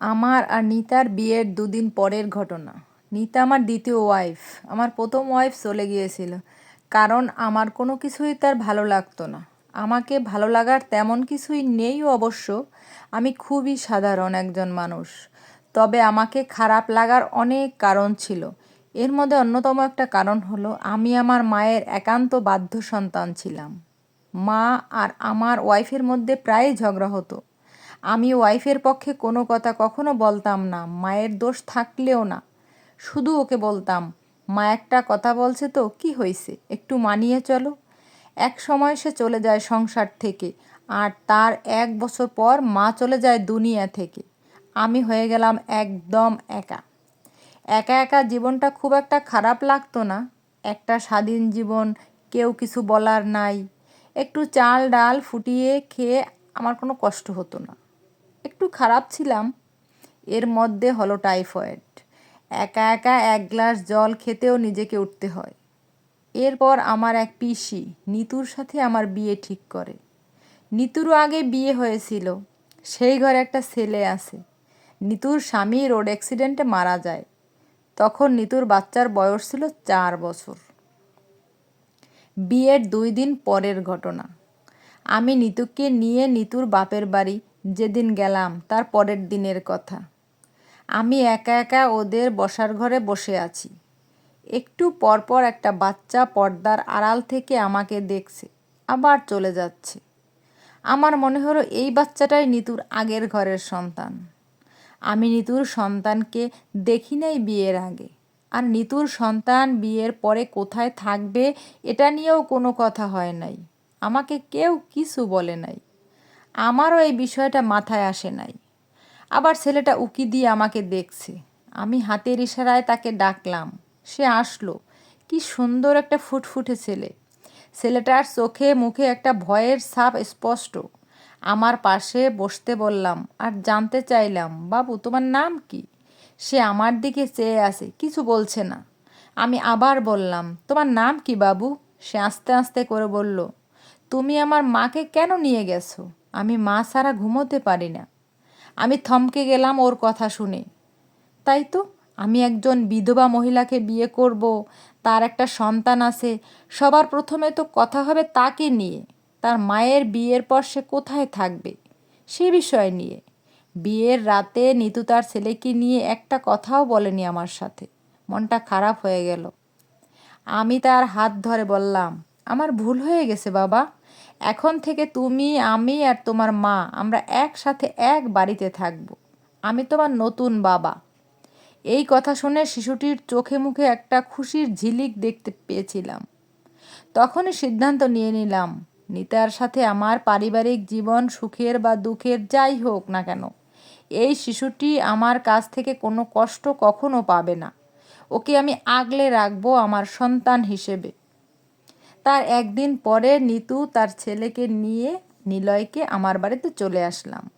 আমার আর নিতার বিয়ের দুদিন পরের ঘটনা। নিতা আমার দ্বিতীয় ওয়াইফ আমার প্রথম ওয়াইফ চলে গিয়েছিল। কারণ আমার কোনো কিছুই তার ভালো লাগতো না। আমাকে ভালো লাগার তেমন কিছুই নেই অবশ্য। আমি খুবই সাধারণ একজন মানুষ। তবে আমাকে খারাপ লাগার অনেক কারণ ছিল। এর মধ্যে অন্যতম একটা কারণ হলো, আমি আমার মায়ের একান্ত বাধ্য সন্তান ছিলাম। মা আর আমার ওয়াইফের মধ্যে প্রায়ই ঝগড়া হতো। আমি ওয়াইফের পক্ষে কোনো কথা কখনো বলতাম না, মায়ের দোষ থাকলেও না। শুধু ওকে বলতাম, মা একটা কথা বলছে তো, কি হয়েছে একটু মানিয়ে চলো। এক সময় সে চলে যায় সংসার থেকে, আর তার এক বছর পর মা চলে যায় দুনিয়া থেকে। আমি হয়ে গেলাম একদম একা। একা একা জীবনটা খুব একটা খারাপ লাগতো না। একটা স্বাধীন জীবন, কেউ কিছু বলার নাই। একটু চাল ডাল ফুটিয়ে খেয়ে আমার কোনো কষ্ট হতো না। একটু খারাপ ছিলাম। এর মধ্যে হলো টাইফয়েড। একা একা এক গ্লাস জল খেতেও নিজেকে উঠতে হয়। এরপর আমার এক পিসি নিতুর সাথে আমার বিয়ে ঠিক করে। নিতুরও আগে বিয়ে হয়েছিল। সেই ঘরে একটা ছেলে আছে। নিতুর স্বামী রোড অ্যাক্সিডেন্টে মারা যায়। তখন নিতুর বাচ্চার বয়স ছিল চার বছর। বিয়ের দুই দিন পরের ঘটনা। আমি নিতুকে নিয়ে নিতুর বাপের বাড়ি যেদিন গেলাম, তার পরের দিনের কথা। আমি একা একা ওদের বসার ঘরে বসে আছি। একটু পরপর একটা বাচ্চা পর্দার আড়াল থেকে আমাকে দেখছে, আবার চলে যাচ্ছে। আমার মনে হলো এই বাচ্চাটাই নিতুর আগের ঘরের সন্তান। আমি নিতুর সন্তানকে দেখি নাই বিয়ের আগে। আর নিতুর সন্তান বিয়ের পরে কোথায় থাকবে, এটা নিয়েও কোনো কথা হয় নাই। আমাকে কেউ কিছু বলে নাই। আমারও এই বিষয়টা মাথায় আসে নাই। আবার ছেলেটা উকি দিয়ে আমাকে দেখছে। আমি হাতের ইশারায় তাকে ডাকলাম। সে আসলো। কি সুন্দর একটা ফুটফুটে ছেলে। ছেলেটার চোখে মুখে একটা ভয়ের ছাপ স্পষ্ট। আমার পাশে বসতে বললাম, আর জানতে চাইলাম, বাবু, তোমার নাম কি? সে আমার দিকে চেয়ে আসে কিছু বলছে না। আমি আবার বললাম, তোমার নাম কি, বাবু? সে আস্তে আস্তে করে বলল, তুমি আমার মাকে কেন নিয়ে গেছো? আমি মা ছাড়া ঘুমোতে পারি না। আমি থমকে গেলাম ওর কথা শুনে। তাই তো আমি একজন বিধবা মহিলাকে বিয়ে করব, তার একটা সন্তান আছে, সবার প্রথমে তো কথা হবে তাকে নিয়ে। তার মায়ের বিয়ের পর সে কোথায় থাকবে, সে বিষয় নিয়ে। বিয়ের রাতে নিতু তার ছেলেকে নিয়ে একটা কথাও বলেনি আমার সাথে। মনটা খারাপ হয়ে গেল। আমি তার হাত ধরে বললাম, আমার ভুল হয়ে গেছে বাবা। এখন থেকে তুমি, আমি আর তোমার মা, আমরা একসাথে এক বাড়িতে থাকব। আমি তোমার নতুন বাবা। এই কথা শুনে শিশুটির চোখে মুখে একটা খুশির ঝিলিক দেখতে পেয়েছিলাম। তখনই সিদ্ধান্ত নিয়ে নিলাম, নিতার সাথে আমার পারিবারিক জীবন সুখের বা দুঃখের যাই হোক না কেন, এই শিশুটি আমার কাছ থেকে কোনো কষ্ট কখনো পাবে না। ওকে আমি আগলে রাখব আমার সন্তান হিসেবে। তার একদিন পরে নিতু তার ছেলেকে নিয়ে নিলয়কে আমার বাড়িতে চলে আসলাম।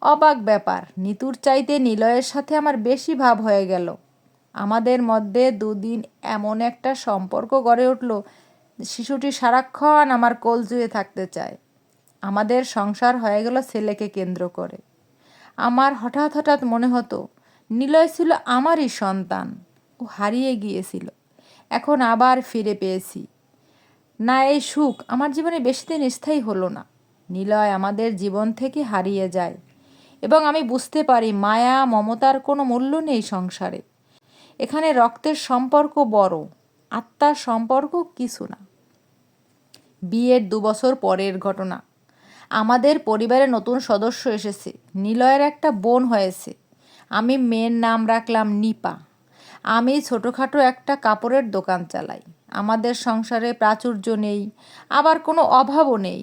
অবাক ব্যাপার, নিতুর চাইতে নিলয়ের সাথে আমার বেশি ভাব হয়ে গেল। আমাদের মধ্যে দুদিন এমন একটা সম্পর্ক গড়ে উঠল, শিশুটি সারাক্ষণ আমার কোল জুয়ে থাকতে চায়। আমাদের সংসার হয়ে গেল ছেলেকে কেন্দ্র করে। আমার হঠাৎ হঠাৎ মনে হতো, নিলয় ছিল আমারই সন্তান, ও হারিয়ে গিয়েছিল। এখন আবার ফিরে পেয়েছি। না, এই সুখ আমার জীবনে বেশি দিন স্থায়ী হলো না। নিলয় আমাদের জীবন থেকে হারিয়ে যায় এবং আমি বুঝতে পারি মায়া, মমতার কোনো মূল্য নেই সংসারে। এখানে রক্তের সম্পর্ক বড়, আত্মার সম্পর্ক কিছু না। বিয়ের দু বছর পরের ঘটনা। আমাদের পরিবারে নতুন সদস্য এসেছে। নিলয়ের একটা বোন হয়েছে। আমি মেয়ের নাম রাখলাম নিপা। আমি ছোটোখাটো একটা কাপড়ের দোকান চালাই। আমাদের সংসারে প্রাচুর্য নেই, আবার কোনো অভাবও নেই।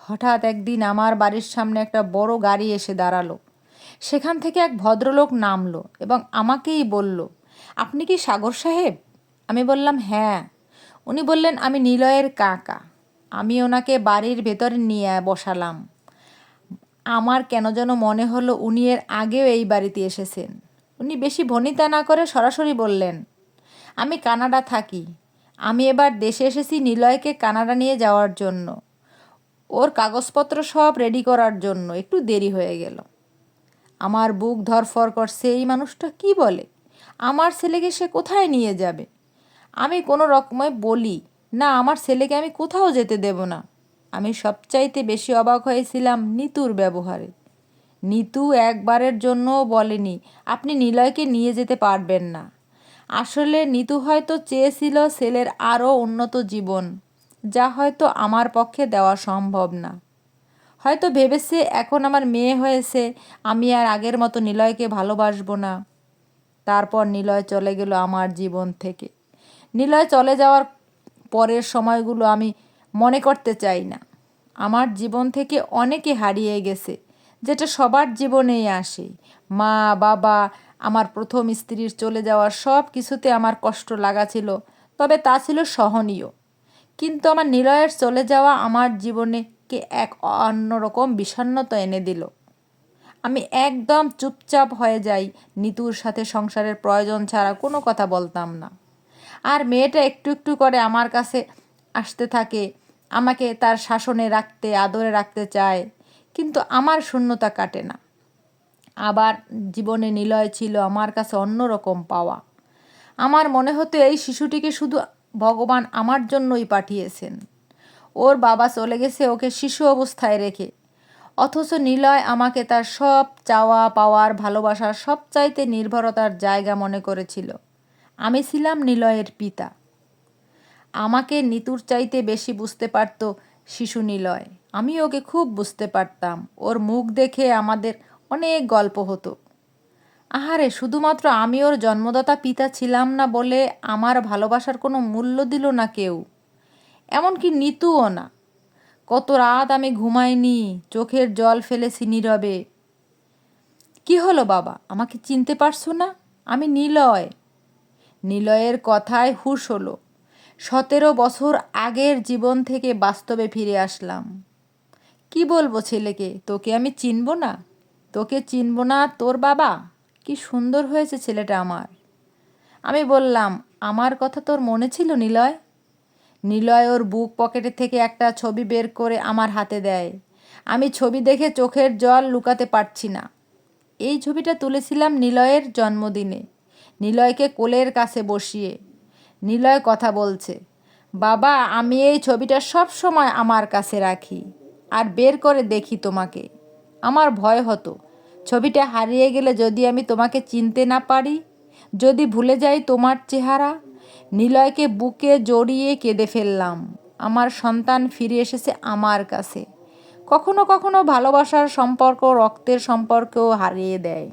হঠাৎ একদিন আমার বাড়ির সামনে একটা বড় গাড়ি এসে দাঁড়াল। সেখান থেকে এক ভদ্রলোক নামলো এবং আমাকেই বলল, আপনি কি সাগর সাহেব? আমি বললাম হ্যাঁ। উনি বললেন, আমি নিলয়ের কাকা। আমি ওনাকে বাড়ির ভেতরে নিয়ে বসালাম। আমার কেন যেন মনে হলো উনি এর আগেও এই বাড়িতে এসেছেন। উনি বেশি ভনিতা না করে সরাসরি বললেন, আমি কানাডা থাকি। আমি এবার দেশে এসেছি নিলয়কে কানাডা নিয়ে যাওয়ার জন্য। ওর কাগজপত্র সব রেডি করার জন্য। একটু দেরি হয়ে গেল। আমার বুক ধরফর করছে, এই মানুষটা কি বলে? আমার ছেলেকে সে কোথায় নিয়ে যাবে? আমি কোনো রকমে বলি, না, আমার ছেলেকে আমি কোথাও যেতে দেব না। আমি সবচাইতে বেশি অবাক হয়েছিলাম নিতুর ব্যবহারে। নিতু একবারের জন্যও বলেনি, আপনি নিলয়কে নিয়ে যেতে পারবেন না। আসলে নিতু হয়তো চেয়েছিল ছেলের আরও উন্নত জীবন, যা হয়তো আমার পক্ষে দেওয়া সম্ভব না। হয়তো ভেবেছে, এখন আমার মেয়ে হয়েছে, আমি আর আগের মতো নিলয়কে ভালোবাসবো না। তারপর নিলয় চলে গেল আমার জীবন থেকে। নিলয় চলে যাওয়ার পরের সময়গুলো আমি মনে করতে চাই না। আমার জীবন থেকে অনেকে হারিয়ে গেছে, যেটা সবার জীবনেই আসে। মা, বাবা, আমার প্রথম স্ত্রীর চলে যাওয়ার সব কিছুতে আমার কষ্ট লাগা ছিল, তবে তা ছিল সহনীয়। কিন্তু আমার নিলয়ের চলে যাওয়া আমার জীবনে কে এক অন্যরকম বিষণ্ণতা এনে দিল। আমি একদম চুপচাপ হয়ে যাই, নিতুর সাথে সংসারের প্রয়োজন ছাড়া কোনো কথা বলতাম না। আর মেয়েটা একটু একটু করে আমার কাছে আসতে থাকে, আমাকে তার শাসনে রাখতে, আদরে রাখতে চায়, কিন্তু আমার শূন্যতা কাটে না। আবার জীবনে নিলয় ছিল আমার কাছে অন্যরকম পাওয়া। আমার মনে হতো এই শিশুটিকে শুধু ভগবান আমার জন্যই পাঠিয়েছেন। ওর বাবা চলে গেছে ওকে শিশু অবস্থায় রেখে। অথচ নিলয় আমাকে তার সব চাওয়া পাওয়ার ভালোবাসার সব চাইতে নির্ভরতার জায়গা মনে করেছিল। আমি ছিলাম নিলয়ের পিতা। আমাকে নিতুর চাইতে বেশি বুঝতে পারত শিশু নিলয়। আমি ওকে খুব বুঝতে পারতাম। ওর মুখ দেখে আমাদের অনেক গল্প হতো। আহারে, শুধুমাত্র আমি ওর জন্মদাতা পিতা ছিলাম না বলে আমার ভালোবাসার কোনো মূল্য দিল না কেউ। এমনকি নিতুও না। কত রাত আমি ঘুমাইনি, চোখের জল ফেলেছি নীরবে। কি হলো বাবা, আমাকে চিনতে পারছ না? আমি নিলয়। নিলয়ের কথায় হুশ হলো। সতেরো বছর আগের জীবন থেকে বাস্তবে ফিরে আসলাম। কি বলব ছেলেকে, তোকে আমি চিনব না? তোকে চিনব না, তোর বাবা? কি সুন্দর হয়েছে ছেলেটা আমার। আমি বললাম, আমার কথা তোর মনে ছিল, নিলয়? নিলয় ওর বুক পকেটে থেকে একটা ছবি বের করে আমার হাতে দেয়। আমি ছবি দেখে চোখের জল লুকাতে পারছি না। এই ছবিটা তুলেছিলাম নিলয়ের জন্মদিনে, নিলয়কে কোলের কাছে বসিয়ে। নিলয় কথা বলছে, বাবা, আমি এই ছবিটা সব সময় আমার কাছে রাখি, আর বের করে দেখি তোমাকে। আমার ভয় হতো। ছবিটা হারিয়ে গেলে যদি আমি তোমাকে চিনতে না পারি? যদি ভুলে যাই তোমার চেহারা? নিলয়কে বুকে জড়িয়ে কেঁদে ফেললাম। আমার সন্তান ফিরে এসেছে আমার কাছে। কখনো কখনো ভালোবাসার সম্পর্ক রক্তের সম্পর্কও হারিয়ে দেয়।